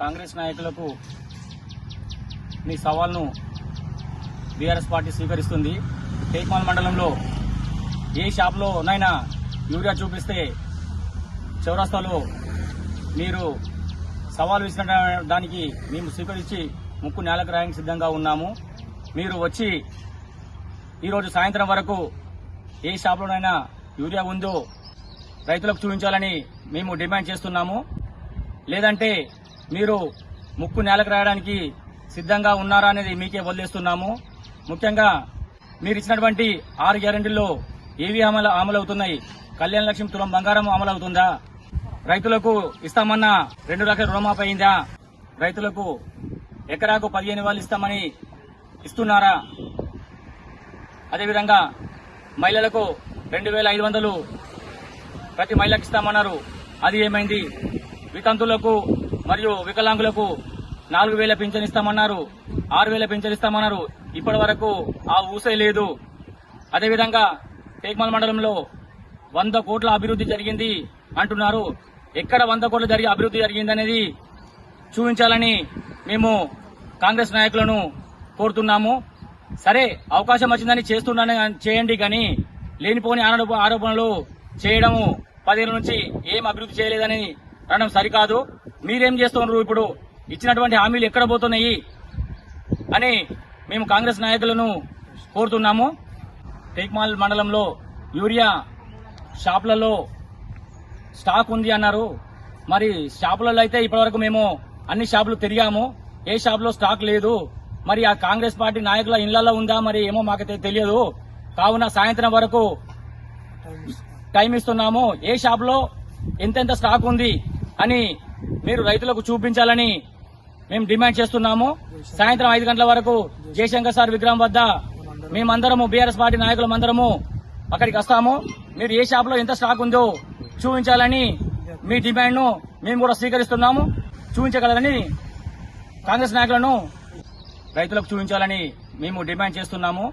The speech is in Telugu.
కాంగ్రెస్ నాయకులకు మీ సవాల్ను బీఆర్ఎస్ పార్టీ స్వీకరిస్తుంది. టేక్మాల్ మండలంలో ఏ షాప్లో నైనా యూరియా చూపిస్తే చౌరస్తాలో మీరు సవాల్ విసిన దానికి మేము స్వీకరించి ముక్కు నేలకు రాయడానికి సిద్ధంగా ఉన్నాము. మీరు వచ్చి ఈరోజు సాయంత్రం వరకు ఏ షాప్లోనైనా యూరియా ఉందో రైతులకు చూపించాలని మేము డిమాండ్ చేస్తున్నాము. లేదంటే మీరు ముక్కు నేలకు రాయడానికి సిద్ధంగా ఉన్నారా అనేది మీకే వదిలేస్తున్నాము. ముఖ్యంగా మీరు ఇచ్చినటువంటి ఆరు గ్యారెంటీల్లో ఏవి అమలు అమలవుతున్నాయి? కళ్యాణ లక్ష్మి తులం బంగారం అమలవుతుందా? రైతులకు ఇస్తామన్న రెండు లక్షల రుణమాఫీ అయిందా? రైతులకు ఎకరాకు పదిహేను వేలు ఇస్తామని ఇస్తున్నారా? అదేవిధంగా మహిళలకు రెండు వేల ఐదు వందలు ప్రతి మహిళకి ఇస్తామన్నారు. అది ఏమైంది? వితంతులకు మరియు వికలాంగులకు నాలుగు వేల పింఛన్ ఇస్తామన్నారు ఆరు వేల పింఛన్ ఇస్తామన్నారు ఇప్పటి వరకు ఆ ఊసే లేదు. అదేవిధంగా టేక్మల్ మండలంలో వంద కోట్ల అభివృద్ధి జరిగింది అంటున్నారు. ఎక్కడ వంద కోట్ల జరిగి అభివృద్ధి జరిగిందనేది చూపించాలని మేము కాంగ్రెస్ నాయకులను కోరుతున్నాము. సరే అవకాశం వచ్చిందని చేస్తున్నాను చేయండి కానీ లేనిపోని ఆరోపణలు చేయడము పదేళ్ళ నుంచి ఏం అభివృద్ధి చేయలేదని అనడం సరికాదు. మీరేం చేస్తున్నారు ఇప్పుడు? ఇచ్చినటువంటి హామీలు ఎక్కడ పోతున్నాయి? అని మేము కాంగ్రెస్ నాయకులను కోరుతున్నాము. టేక్మాల్ మండలంలో యూరియా షాపులలో స్టాక్ ఉంది అన్నారు. మరి షాపులలో అయితే ఇప్పటివరకు మేము అన్ని షాపులు తిరిగాము. ఏ షాపులో స్టాక్ లేదు. మరి ఆ కాంగ్రెస్ పార్టీ నాయకుల ఇళ్ళలో ఉందా మరి ఏమో మాకైతే తెలియదు. కావున సాయంత్రం వరకు టైం ఇస్తున్నాము. ఏ షాపులో ఎంతెంత స్టాక్ ఉంది? అని మీరు రైతులకు చూపించాలని మేము డిమాండ్ చేస్తున్నాము. సాయంత్రం ఐదు గంటల వరకు జయశంకర్ సార్ విగ్రహం వద్ద మేమందరము బీఆర్ఎస్ పార్టీ నాయకులమందరము అక్కడికి వస్తాము. మీరు ఏ షాప్లో ఎంత స్టాక్ ఉందో చూపించాలని మీ డిమాండ్ను మేము కూడా స్వీకరిస్తున్నాము. చూపించగలరని కాంగ్రెస్ నాయకులను రైతులకు చూపించాలని మేము డిమాండ్ చేస్తున్నాము.